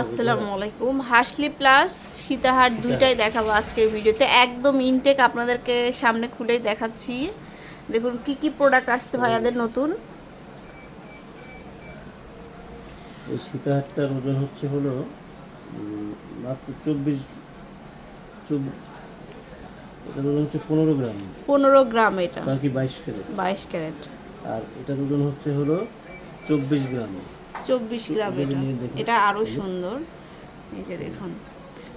আসসালামু আলাইকুম হাসলি প্লাস সীতাহার দুইটাই দেখাবো আজকের ভিডিওতে। একদম ইনটেক আপনাদেরকে সামনে খুলেই দেখাচ্ছি। দেখুন কি কি প্রোডাক্ট আসছে ভাইয়াদের নতুন? এই সীতাহারটার ওজন হচ্ছে হলো মাত্র চব্বিশ এটার ওজন হচ্ছে পনেরো গ্রাম। পনেরো গ্রাম এটা। বাকি বাইশ ক্যারেট। বাইশ ক্যারেট। আর এটার ওজন হচ্ছে হলো চব্বিশ গ্রাম। চব্বিশ গ্রাম এটা। এটা আরও সুন্দর। এই যে দেখুন।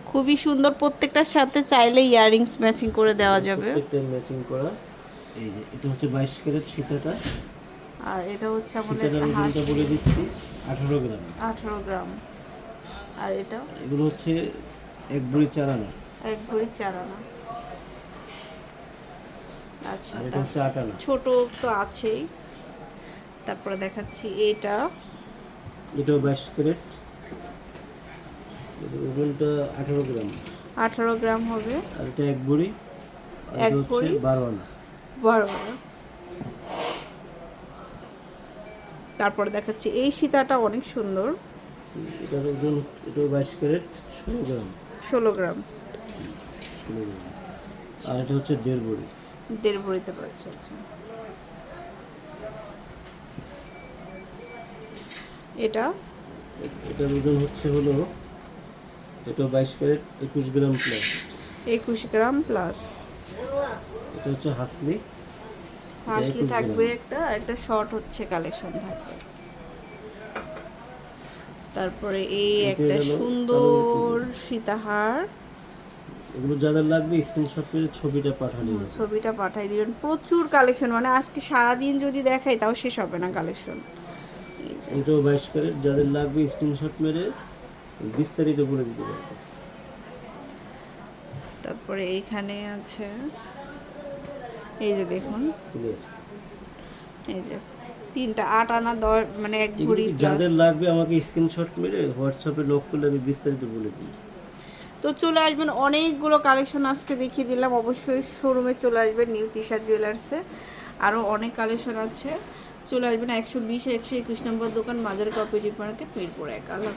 খুবই সুন্দর। প্রত্যেকটার সাথে চাইলে ইয়াররিংস ম্যাচিং করে দেওয়া যাবে। ম্যাচিং করা। এই যে এটা হচ্ছে বাইশ ক্যারেট সীতাটা। আর এটা হচ্ছে আমাদের ওজনটা বলে দিচ্ছি। আঠারো গ্রাম। আঠারো গ্রাম। আর এটা? এগুলো হচ্ছে এক বুড়ি চারানা। এক ভরি চার আনা আচ্ছা এটা হচ্ছে আটানা। ছোট তো আছেই। তারপরে দেখাচ্ছি এটা। এটাও বাইশ ক্যারেট। ওজনটা আঠারো গ্রাম। আঠারো গ্রাম হবে। আর এটা এক বুড়ি এক এটা বুড়ি? বারো আনা। বড় তারপরে দেখাচ্ছি এই সীতাটা অনেক সুন্দর। এটার ওজন এটাও বাইশ ক্যারেট ষোলো গ্রাম। ষোলো গ্রাম। ষোলো গ্রাম। আর এটা হচ্ছে দেড় বুড়ি দেড় ভরিতে পারছে আচ্ছা। এটা। এ- এটার ওজন হচ্ছে হলো এটাও বাইশ ক্যারেট একুশ গ্রাম প্লাস একুশ গ্রাম প্লাস এটা হচ্ছে হাসলি। হাসলি থাকবে একটা আর একটা শর্ট হচ্ছে কালেকশন থাকবে। তারপরে এই একটা সুন্দর সীতাহার। এগুলো যাদের লাগবে স্ক্রিনশট করে ছবিটা যাবে। ছবিটা পাঠাই দিবেন। প্রচুর কালেকশন মানে আজকে সারাদিন যদি দেখাই তাও শেষ হবে না কালেকশন এটাও বাইশ ক্যারেট যাদের লাগবে স্ক্রিনশট মেরে বিস্তারিত বলে দিতে পারবে। তারপরে এইখানে আছে এই যে দেখুন। এই যে তিনটা আট আনা দশ মানে এক ভরি যাদের লাগবে আমাকে স্ক্রিনশট মেরে হোয়াটসঅ্যাপে লক করলে আমি বিস্তারিত বলে দিই। তো চলে আসবেন অনেকগুলো কালেকশন আজকে দেখিয়ে দিলাম। অবশ্যই শোরুমে চলে আসবেন নিউ তিশা জুয়েলার্সে আরও অনেক কালেকশন আছে। চলে আসবেন একশো বিশ একশো একুশ নম্বর দোকান মাজার কপারেটিভ মার্কেট মিরপুর এক। আল্লাহ